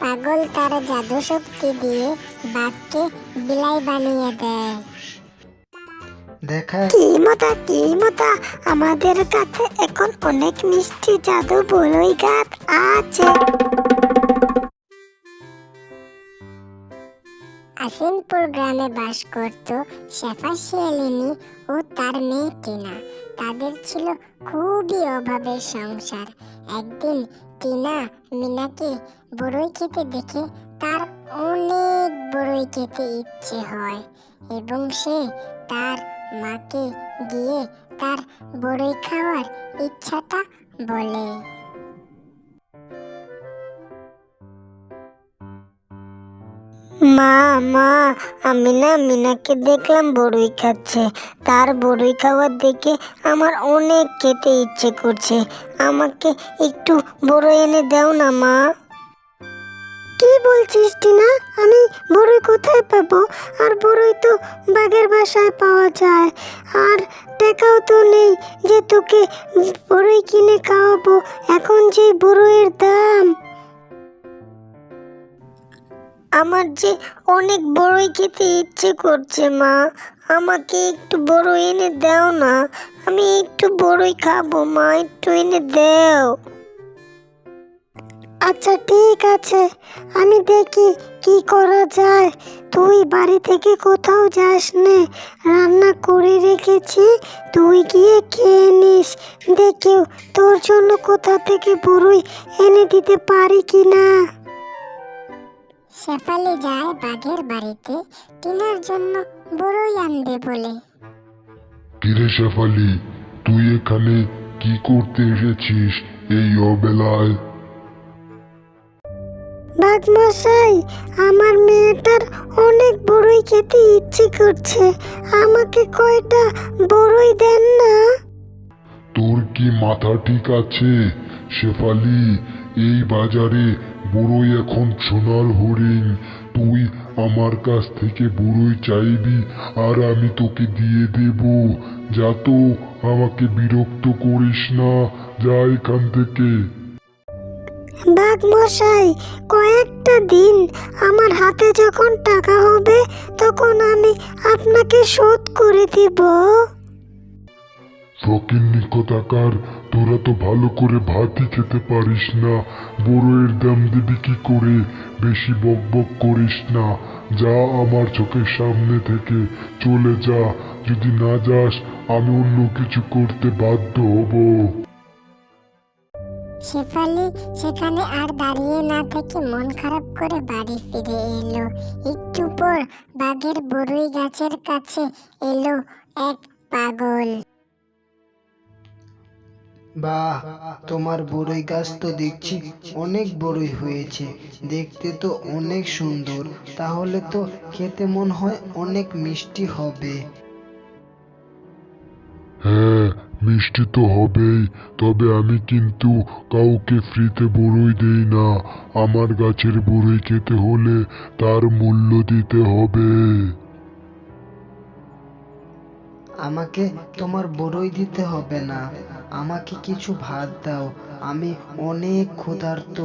পাগল তার জাদু শক্তি দিয়ে বাঘকে বিলাই বানিয়ে দেয়। দেখা কি মতা কি মতা আমাদের কাছে এখন অনেক মিষ্টি জাদু বড়ই গাছ আছে। আসিমপুর গ্রামে বাস করত শেফা শিয়ালিনী ও তার মেয়ে টিনা। তাদের ছিল খুবই অভাবের সংসার। একদিন টিনা মিনাকে বড়ই খেতে দেখে তার অনেক বড়ই খেতে ইচ্ছে হয় এবং সে তার মাকে গিয়ে তার বড়ই খাওয়ার ইচ্ছাটা বলে। মা মা, আমি না মিনাকে দেখলাম বড়ই খাচ্ছে। তার বড়ই খাওয়ার দেখে আমার অনেক খেতে ইচ্ছে করছে। আমাকে একটু বড়ই এনে দাও না, মা। কি বলছিস, টিনা? আমি বড়ই কোথায় পাবো? আর বড়ই তো বাগের বাসায় পাওয়া যায়। আর টাকাও তো নেই যে তোকে বড়ই কিনে খাওয়াবো। এখন যে বড়ইয়ের দাম। আমার যে অনেক বড়ই খেতে ইচ্ছে করছে, মা। আমাকে একটু বড় এনে দাও না। আমি একটু বড়ই খাব, মা। একটু এনে দাও। আচ্ছা ঠিক আছে। আমি দেখি কি করা যায়। তুই বাড়ি থেকে কোথাও যাস নে রান্না করে রেখেছি। তুই গিয়ে খেয়ে নিস। দেখেও তোর জন্য কোথা থেকে বড়ই এনে দিতে পারি কি না শেফালি যায় বাঘের বাড়িতে। টিনার জন্য বড়ই আনবে বলে। কিরে শেফালি তুই এখানে কি করতে এসেছিস এই অবেলায়? বাঘমশাই আমার মেয়েটার অনেক বড়ই খেতে ইচ্ছে করছে। আমাকে কয়টা বড়ই দেন না? তোর কি মাথা ঠিক আছে, শেফালি? এই বাজারে বড়ই এখন সোনার হরিণ। তুই আমার কাছ থেকে বড়ই চাইবি, আর আমি তোকে দিয়ে দেব। যা তো আমাকে বিরক্ত করিস না, যা এখান থেকে। বাঘমশাই, কয়েকটা দিন আমার হাতে যখন টাকা হবে, তখন আমি আপনাকে শোধ করে দিব। ফকির নিকটাকার তোরা তো ভালো করে ভাতই খেতে পারিস না। বড়য়ের দাম দিবি কি করে? বেশি বক বক করিস না। যা আমার চোখের সামনে থেকে চলে যা। যদি না যাস, আমি অন্য কিছু করতে বাধ্য হব। শেফালি সেখানে আর দাঁড়িয়ে না থেকে মন খারাপ করে বাড়ি ফিরে এলো। একটু পর বাঘের বড়ই গাছের কাছে এলো এক পাগল। বাহ তোমার বড়ই গাছ তো দেখছি অনেক বড়ই হয়েছে। দেখতে তো অনেক সুন্দর। তাহলে তো খেতে মন হয় অনেক মিষ্টি হবে। হ্যাঁ মিষ্টি তো হবেই তবে আমি কিন্তু কাউকে ফ্রিতে বড়ই দেই না। আমার গাছের বড়ই খেতে হলে তার মূল্য দিতে হবে। আমাকে তোমার বড়ই দিতে হবে না। আমাকে কিছু ভাত দাও আমি অনেক ক্ষুধার্ত।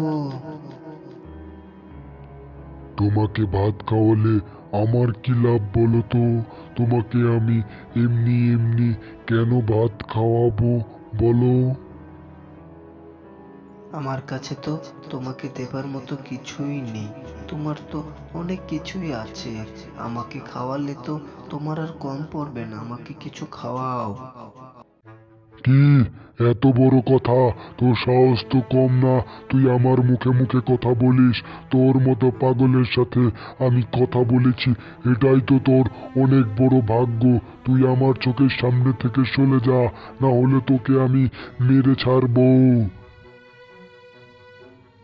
তোমাকে ভাত খাওয়ালে আমার কি লাভ বলো তো তোমাকে আমি এমনি এমনি কেন ভাত খাওয়াবো বলো? আমার কাছে তো তোমাকে দেবার মতো কিছুই নেই। তোমার তো অনেক কিছুই আছে। আমাকে খাওয়ালে তো তোমার আর কম পড়বে না। আমাকে কিছু খাওয়াও। কি? এত বড় কথা? তোর সাহস তো কম না। তুই আমার মুখে মুখে কথা বলিস। তোর মতো পাগলের সাথে আমি কথা বলেছি। এটাই তো তোর অনেক বড় ভাগ্য। তুই আমার চোখের সামনে থেকে চলে যা। না হলে তোকে আমি মেরে ছাড়বো।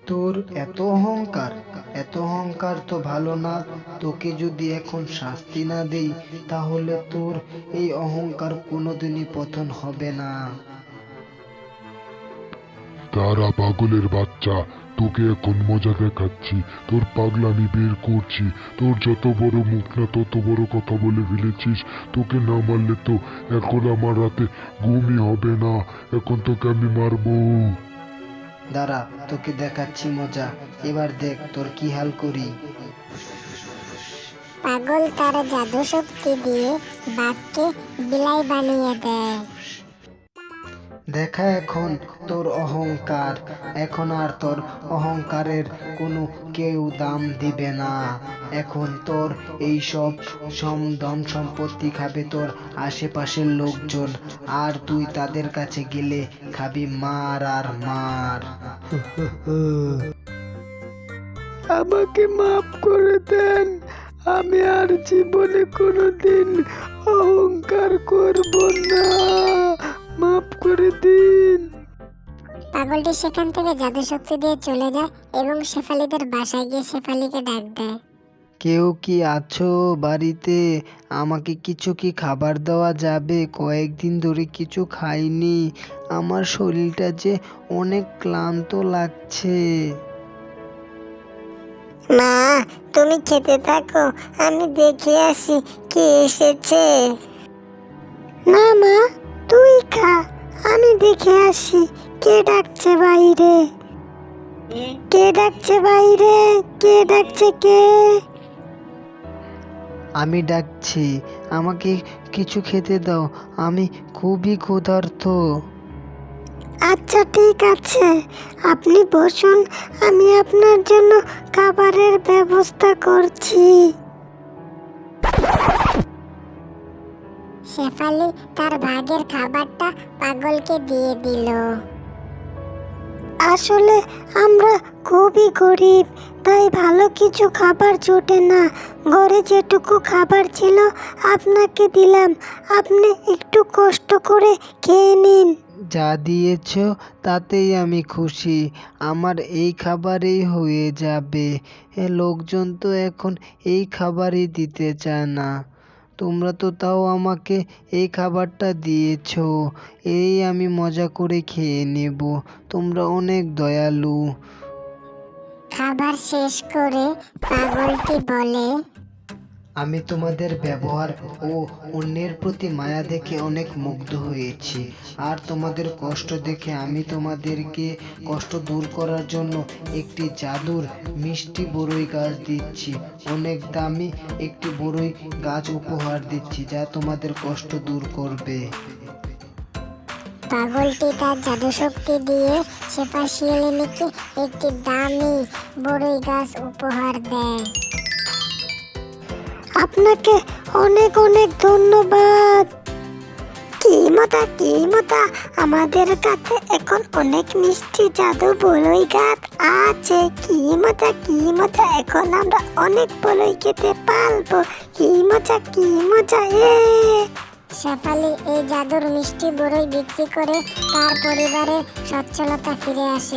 তোর এত অহংকার এত অহংকার তো ভালো না। তোকে যদি এখন শাস্তি না দেই, তাহলে তোর এই অহংকার কোনোদিনই পতন হবে না। তারা পাগলের বাচ্চা, তোকে এখন মজা দেখাচ্ছি। তোর পাগলামি বের করছি। তোর যত বড় মুখ না, তত বড় কথা বলে ফেলেছিস। তোকে না মারলে তো এখন আমার রাতে ঘুমই হবে না। এখন তোকে আমি মারবো। দাঁড়া, তোকে দেখাচ্ছি মজা। এবার দেখ, তোর কি হাল করি। পাগল তার জাদু শক্তি দিয়ে বাঘকে বিলাই বানিয়ে দেয়। দেখা এখন তোর অহংকার। এখন আর তোর অহংকারের কোনো কেউ দাম দিবে না। এখন তোর এই সব ধন সম্পত্তি খাবে তোর আশেপাশের লোকজন। আর তুই তাদের কাছে গেলে খাবি মার আর মার। আমাকে মাফ করে দেন। আমি আর জীবনে কোনোদিন অহংকার করব না। পাগলটি সেখান থেকে জাদু শক্তি দিয়ে চলে যায় এবং শেফালিদের বাসায় গিয়ে শেফালিকে ডাক দেয়। কেউ কি আছো বাড়িতে? আমাকে কিছু কি খাবার দেওয়া যাবে? কয়েকদিন ধরে কিছু খাইনি। আমার শরীরটা যে অনেক ক্লান্ত লাগছে। মা তুমি খেতে থাকো আমি দেখে আসি কে এসেছে। না মা তুই খা আমি দেখে আসি কে ডাকছে বাইরে? কে ডাকছে বাইরে? কে ডাকছে কে? আমি ডাকছি আমাকে কিছু খেতে দাও আমি খুবই ক্ষুধার্ত। আচ্ছা ঠিক আছে। আপনি বসুন আমি আপনার জন্য খাবারের ব্যবস্থা করছি। শেফালি তার ভাগের খাবারটা পাগলকে দিয়ে দিল। আসলে আমরা খুবই গরিব, তাই ভালো কিছু খাবার জোটে না। ঘরে যেটুকু খাবার ছিল আপনাকে দিলাম। আপনি একটু কষ্ট করে খেয়ে নিন। যা দিয়েছ তাতেই আমি খুশি। আমার এই খাবারেই হয়ে যাবে। লোকজন তো এখন এই খাবারই দিতে চায় না। তোমরা তো তাও আমাকে এই খাবারটা দিয়েছ। এই আমি মজা করে খেয়ে নেব। তোমরা অনেক দয়ালু। খাবার শেষ করে পাগলটি বলে আমি তোমাদের ব্যবহার ও অন্যের প্রতি মায়া দেখে অনেক মুগ্ধ হয়েছি। আর তোমাদের কষ্ট দেখে আমি তোমাদেরকে কষ্ট দূর করার জন্য একটি জাদুর মিষ্টি বড়ই গাছ দিচ্ছি। অনেক দামি একটি বড়ই গাছ উপহার দিচ্ছি যা তোমাদের কষ্ট দূর করবে। পাগলটি তার জাদু শক্তি দিয়ে শিয়ালিনীকে একটি দামি বড়ই গাছ উপহার দেয়। আপনাকে অনেক অনেক ধন্যবাদ। কি মতা কি মতা আমাদের কাছে এখন অনেক মিষ্টি জাদু বলই গাছ আছে। কি মজা কি মজা এখন আমরা অনেক বলই খেতে পারব। কি মজা কি মজা এ। শেফালি, এই জাদুর মিষ্টি বড়ই বিক্রি করে তার পরিবারের সচ্ছলতা ফিরে আসে।